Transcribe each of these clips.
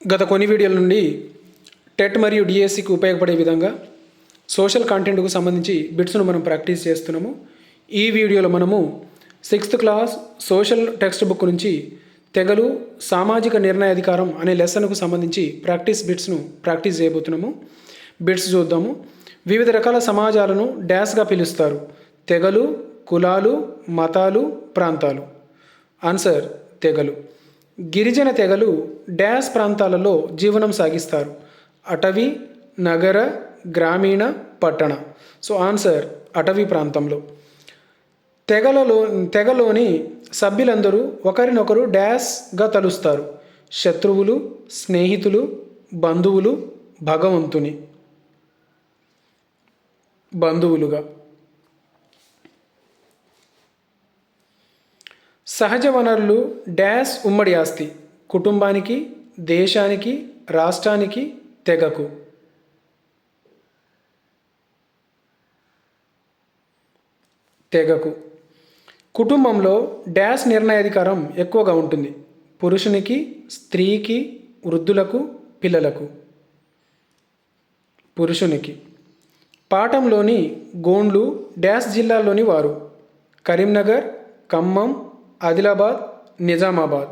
గత కొన్ని వీడియోల నుండి టెట్ మరియు డిఎస్సికి ఉపయోగపడే విధంగా సోషల్ కంటెంట్కు సంబంధించి బిట్స్ను మనం ప్రాక్టీస్ చేస్తున్నాము. ఈ వీడియోలో మనము sixth class social text book నుంచి తెగలు సామాజిక నిర్ణయాధికారం అనే లెసన్కు సంబంధించి ప్రాక్టీస్ బిట్స్ను ప్రాక్టీస్ చేయబోతున్నాము. బిట్స్ చూద్దాము. వివిధ రకాల సమాజాలను డ్యాష్గా పిలుస్తారు. తెగలు కులాలు మతాలు ప్రాంతాలు. ఆన్సర్ తెగలు. గిరిజన తెగలు డ్యాస్ ప్రాంతాలలో జీవనం సాగిస్తారు. అటవీ నగర గ్రామీణ పట్టణ. సో ఆన్సర్ అటవీ ప్రాంతంలో. తెగలలో తెగలోని సభ్యులందరూ ఒకరినొకరు డ్యాష్గా తలుస్తారు. శత్రువులు స్నేహితులు బంధువులు భగవంతుని. బంధువులుగా. సహజ వనరులు డ్యాష్ ఉమ్మడి ఆస్తి కుటుంబానికి దేశానికి రాష్ట్రానికి తెగకు. తెగకు. కుటుంబంలో డ్యాష్ నిర్ణయాధికారం ఎక్కువగా ఉంటుంది. పురుషునికి స్త్రీకి వృద్ధులకు పిల్లలకు. పురుషునికి. పాఠంలోని గోండ్లు డ్యాష్ జిల్లాలోని వారు. కరీంనగర్ ఖమ్మం ఆదిలాబాద్ నిజామాబాద్.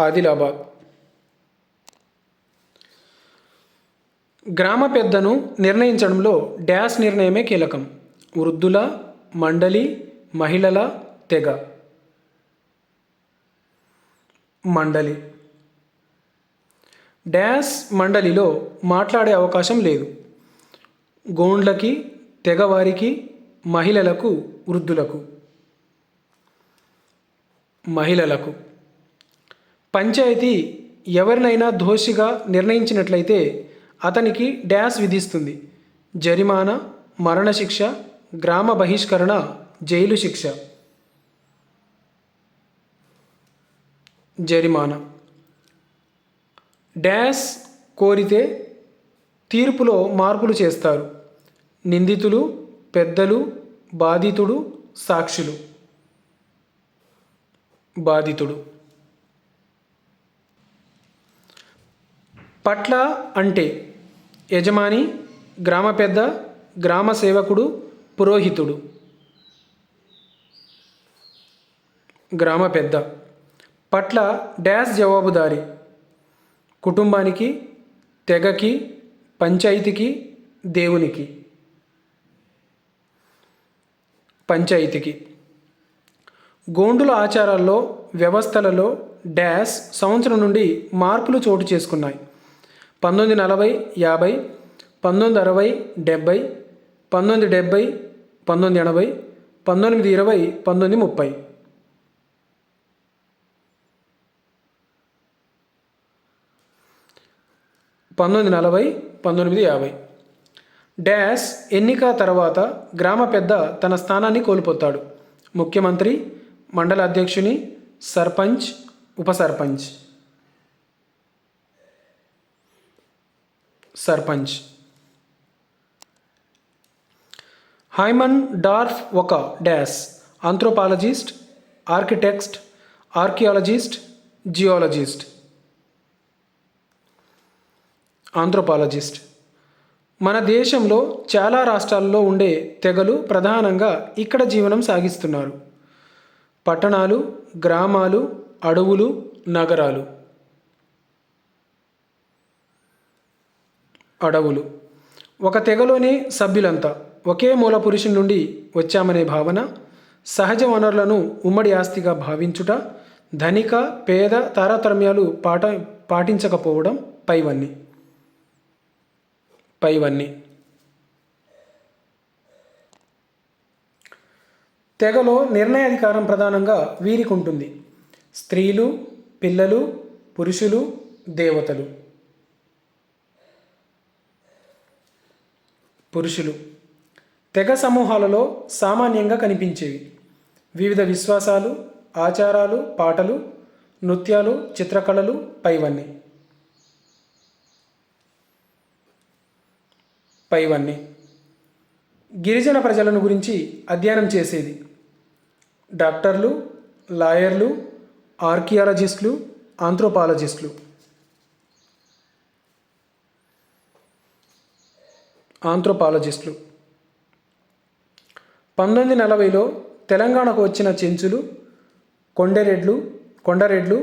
ఆదిలాబాద్. గ్రామ పెద్దను నిర్ణయించడంలో డ్యాష్ నిర్ణయమే కీలకం. వృద్ధుల మండలి మహిళల తెగ. మండలి. డాష్ మండలిలో మాట్లాడే అవకాశం లేదు. గోండ్లకి తెగవారికి మహిళలకు వృద్ధులకు. మహిళలకు. పంచాయతీ ఎవరినైనా దోషిగా నిర్ణయించినట్లయితే అతనికి డ్యాష్ విధిస్తుంది. జరిమానా మరణశిక్ష గ్రామ బహిష్కరణ జైలు శిక్ష. జరిమానా. డ్యాష్ కోరితే తీర్పులో మార్పులు చేస్తారు. నిందితులు పెద్దలు బాధితుడు సాక్షులు. బాధితుడు. పట్ల అంటే యజమాని గ్రామ పెద్ద గ్రామ సేవకుడు పురోహితుడు. గ్రామ పెద్ద. పట్ల డ్యాష్ జవాబుదారి. కుటుంబానికి తెగకి పంచాయతీకి దేవునికి. పంచాయతీకి. గోండుల ఆచారాల్లో వ్యవస్థలలో డ్యాష్ సంవత్సరం నుండి మార్పులు చోటు చేసుకున్నాయి. పంతొమ్మిది నలభై యాభై పంతొమ్మిది అరవై డెబ్బై పంతొమ్మిది డెబ్బై పంతొమ్మిది ఎనభై పంతొమ్మిది ఇరవై పంతొమ్మిది ముప్పై. పంతొమ్మిది నలభై పంతొమ్మిది యాభై. డ్యాష్ ఎన్నిక తర్వాత గ్రామ పెద్ద తన స్థానాన్ని కోల్పోతాడు. ముఖ్యమంత్రి మండల అధ్యక్షుని సర్పంచ్ ఉప సర్పంచ్. సర్పంచ్. హైమన్ డార్ఫ్ ఒక dash anthropologist architect archaeologist geologist. Anthropologist. మన దేశంలో చాలా రాష్ట్రాల్లో ఉండే తెగలు ప్రధానంగా ఇక్కడ జీవనం సాగిస్తున్నారు. పట్టణాలు గ్రామాలు అడవులు నగరాలు. అడవులు. ఒక తెగలోనే సభ్యులంతా ఒకే మూల పురుషుని నుండి వచ్చామనే భావన సహజ వనరులను ఉమ్మడి ఆస్తిగా భావించుట ధనిక పేద తారతమ్యాలు పాట పాటించకపోవడం పైవన్నీ. పైవన్నీ. తెగలో నిర్ణయాధికారం ప్రధానంగా వీరికి ఉంటుంది స్త్రీలు పిల్లలు పురుషులు దేవతలు. పురుషులు. తెగ సమూహాలలో సామాన్యంగా కనిపించేవి. వివిధ విశ్వాసాలు ఆచారాలు పాటలు నృత్యాలు చిత్రకళలు పైవన్నీ. పైవన్నీ. గిరిజన ప్రజలను గురించి అధ్యయనం చేసేది. డాక్టర్లు లాయర్లు ఆర్కియాలజిస్టులు ఆంథ్రోపాలజిస్టులు. ఆంథ్రోపాలజిస్టులు. పంతొమ్మిది నలభైలో తెలంగాణకు వచ్చిన చెంచులు కొండరెడ్లు కొండరెడ్లు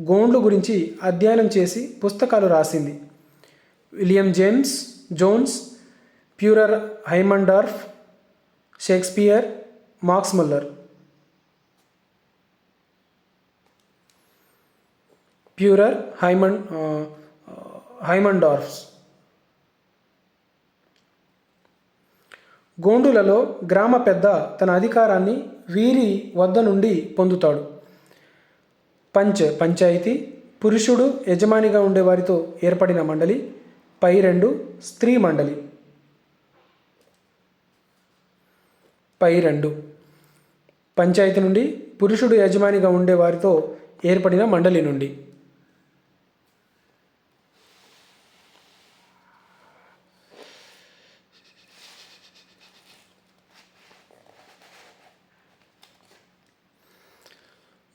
గోండ్లు గురించి అధ్యయనం చేసి పుస్తకాలు రాసింది. William James Jones Furer Haimendorf Shakespeare Marx Muller. Furer Hyman Haimendorf's గోండులలో గ్రామ పెద్ద తన అధికారాన్ని వీరి వద్ద నుండి పొందుతాడు. పంచ్ పంచాయతీ పురుషుడు యజమానిగా ఉండేవారితో ఏర్పడిన మండలి పై రెండు స్త్రీ మండలి. పై రెండు. పంచాయతీ నుండి పురుషుడు యజమానిగా ఉండేవారితో ఏర్పడిన మండలి నుండి.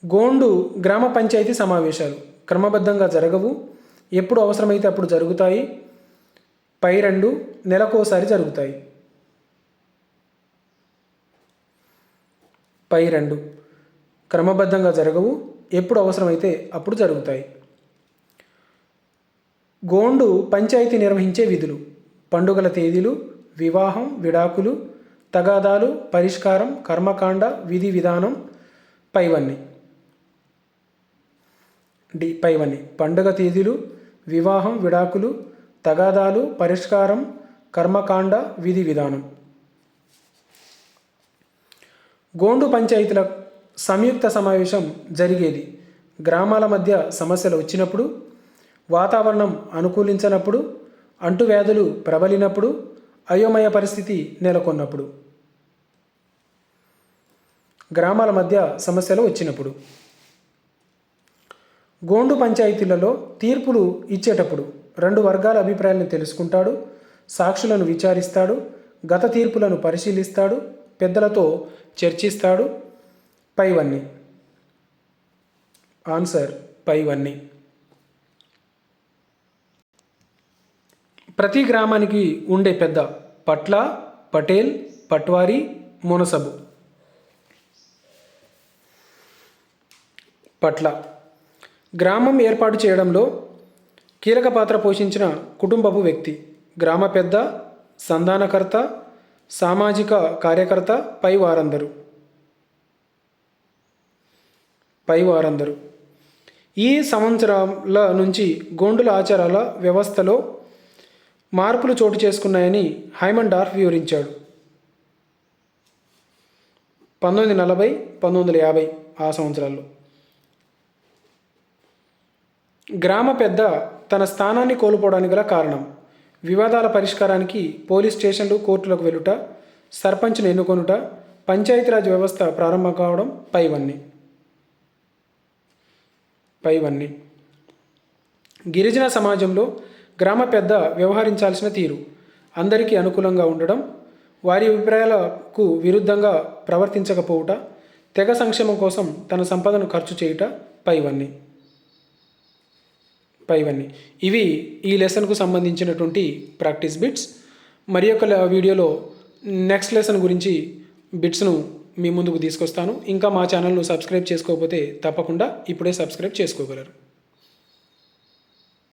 గోండు గ్రామ పంచాయతీ సమావేశాలు క్రమబద్ధంగా జరగవు. ఎప్పుడు అవసరమైతే అప్పుడు జరుగుతాయి. పై రెండు నెలకోసారి జరుగుతాయి. పై రెండు క్రమబద్ధంగా జరగవు. ఎప్పుడు అవసరమైతే అప్పుడు జరుగుతాయి. గోండు పంచాయతీ నిర్వహించే విధులు పండుగల తేదీలు వివాహం విడాకులు తగాదాలు పరిష్కారం కర్మకాండ విధి విధానం పైవన్నీ. డి పైవని. పండుగ తేదీలు వివాహం విడాకులు తగాదాలు పరిష్కారం కర్మకాండ విధి విధానం. గోండు పంచాయతీల సంయుక్త సమావేశం జరిగేది. గ్రామాల మధ్య సమస్యలు వచ్చినప్పుడు వాతావరణం అనుకూలించనప్పుడు అంటువ్యాధులు ప్రబలినప్పుడు అయోమయ పరిస్థితి నెలకొన్నప్పుడు. గ్రామాల మధ్య సమస్యలు వచ్చినప్పుడు. గోండు పంచాయతీలలో తీర్పులు ఇచ్చేటప్పుడు రెండు వర్గాల అభిప్రాయాలను తెలుసుకుంటాడు సాక్షులను విచారిస్తాడు గత తీర్పులను పరిశీలిస్తాడు పెద్దలతో చర్చిస్తాడు. పైవన్నీ. ఆన్సర్ పైవన్నీ. ప్రతి గ్రామానికి ఉండే పెద్ద పట్ల పటేల్ పట్వారి మునసబు. పట్ల. గ్రామం ఏర్పాటు చేయడంలో కీలక పాత్ర పోషించిన కుటుంబపు వ్యక్తి గ్రామ పెద్ద సంధానకర్త సామాజిక కార్యకర్త పై వారందరూ. పై వారందరూ. ఈ సంవత్సరాల నుంచి గోండుల ఆచారాల వ్యవస్థలో మార్పులు చోటు చేసుకున్నాయని హైమన్ డార్ఫ్ వివరించాడు. పంతొమ్మిది నలభై పంతొమ్మిది వందల యాభై ఆ సంవత్సరాల్లో. గ్రామ పెద్ద తన స్థానాన్ని కోల్పోవడానికి గల కారణం. వివాదాల పరిష్కారానికి పోలీస్ స్టేషన్లు కోర్టులకు వెలుట సర్పంచ్ను ఎన్నుకొనుట పంచాయతీరాజ్ వ్యవస్థ ప్రారంభం కావడం పైవన్నీ. పైవన్నీ. గిరిజన సమాజంలో గ్రామ పెద్ద వ్యవహరించాల్సిన తీరు. అందరికీ అనుకూలంగా ఉండడం వారి అభిప్రాయాలకు విరుద్ధంగా ప్రవర్తించకపోవుట తెగ సంక్షేమం కోసం తన సంపదను ఖర్చు చేయుట పైవన్నీ. పైవన్నీ ఇవి ఈ లెసన్కు సంబంధించినటువంటి ప్రాక్టీస్ బిట్స్. మరి యొక్క వీడియోలో నెక్స్ట్ లెసన్ గురించి బిట్స్ను మీ ముందుకు తీసుకొస్తాను. ఇంకా మా ఛానల్ను సబ్స్క్రైబ్ చేసుకోకపోతే తప్పకుండా ఇప్పుడే సబ్స్క్రైబ్ చేసుకోగలరు.